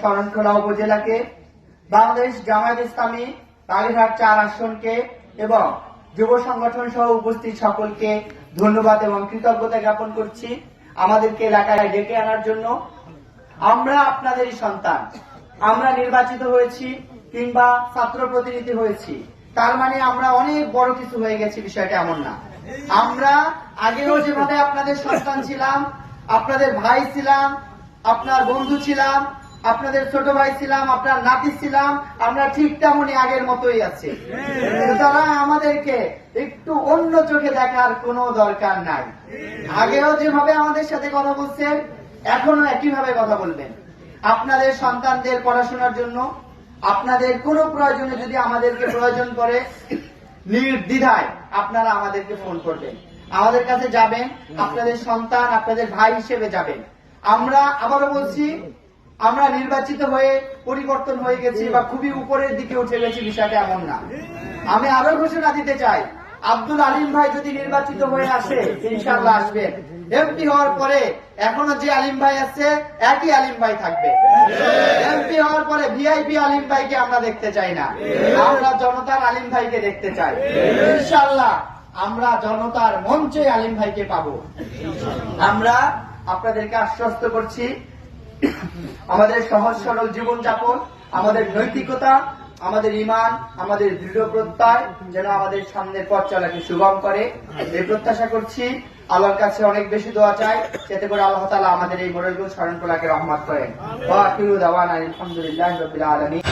শরণখোলা উপজেলাকে বাংলাদেশ জামায়াত ইসলামী বাগেরহাট চার আসনকে এবং যুব সংগঠন সহ উপস্থিত সকলকে ধন্যবাদ এবং কৃতজ্ঞতা জ্ঞাপন করছি আমাদেরকে এলাকায় ডেকে আনার জন্য। আমরা আপনাদেরই সন্তান। আমরা নির্বাচিত হয়েছি কিংবা ছাত্র প্রতিনিধি হয়েছি। তার মানে আমরা অনেক বড় কিছু হয়ে গেছি, বিষয়টা এমন না। আমরা আগেও যেভাবে আপনাদের সন্তান ছিলাম, আপনাদের ভাই ছিলাম, আপনার বন্ধু ছিলাম আপনাদের ছোট ভাই ছিলাম, আপনার নাতি ছিলাম, আমরা ঠিক তেমনই আগের মতোই আছি। সুতরাং আমাদেরকে একটু অন্য চোখে দেখার কোনো দরকার নাই। আগেও যেভাবে আমাদের সাথে কথা বলছেন এখনও একইভাবে কথা বলবেন। আপনাদের সন্তানদের পড়াশোনার জন্য আপনাদের কোনো প্রয়োজনে যদি আমাদেরকে প্রয়োজন করে নির্দ্বিধায় আপনারা আমাদেরকে ফোন করবেন। আমাদের কাছে যাবেন, আপনাদের সন্তান আপনাদের ভাই হিসেবে যাবেন। আমরা আবারও বলছি আমরা নির্বাচিত হয়ে পরিবর্তন হয়ে গেছি বা খুবই উপরের দিকে উঠে গেছি বিষয়টা এমন না। আমি আরও ঘোষণা দিতে চাই আব্দুল আলিম ভাই যদি নির্বাচিত হয়ে আসে ইনশাল্লাহ আসবেন এমপি হওয়ার পরে এখনও যে আলিম ভাই আছে একই আলিম ভাই থাকবে। এমপি হওয়ার পরে ভিআইপি আলিম ভাইকে আমরা দেখতে চাই না। আমরা জনতার আলিম ভাইকে দেখতে চাই। ইনশাল্লাহ আমরা জনতার মঞ্চে আলিম ভাইকে পাবো। আমরা আপনাদেরকে আশ্বস্ত করছি আমাদের সহজ সরল জীবনযাপন, আমাদের নৈতিকতা, আমাদের ইমান আমাদের দৃঢ় প্রত্যয় যেন আমাদের সামনের পথ চলাকে সুগম করে। এই প্রত্যাশা করছি আল্লাহর কাছে অনেক বেশি দোয়া চাই, যাতে করে আল্লাহ তালা আমাদের এই মোড়লগুলো স্মরণ করাকে রহমত করেন। আলহামদুলিল্লাহি আলামিন।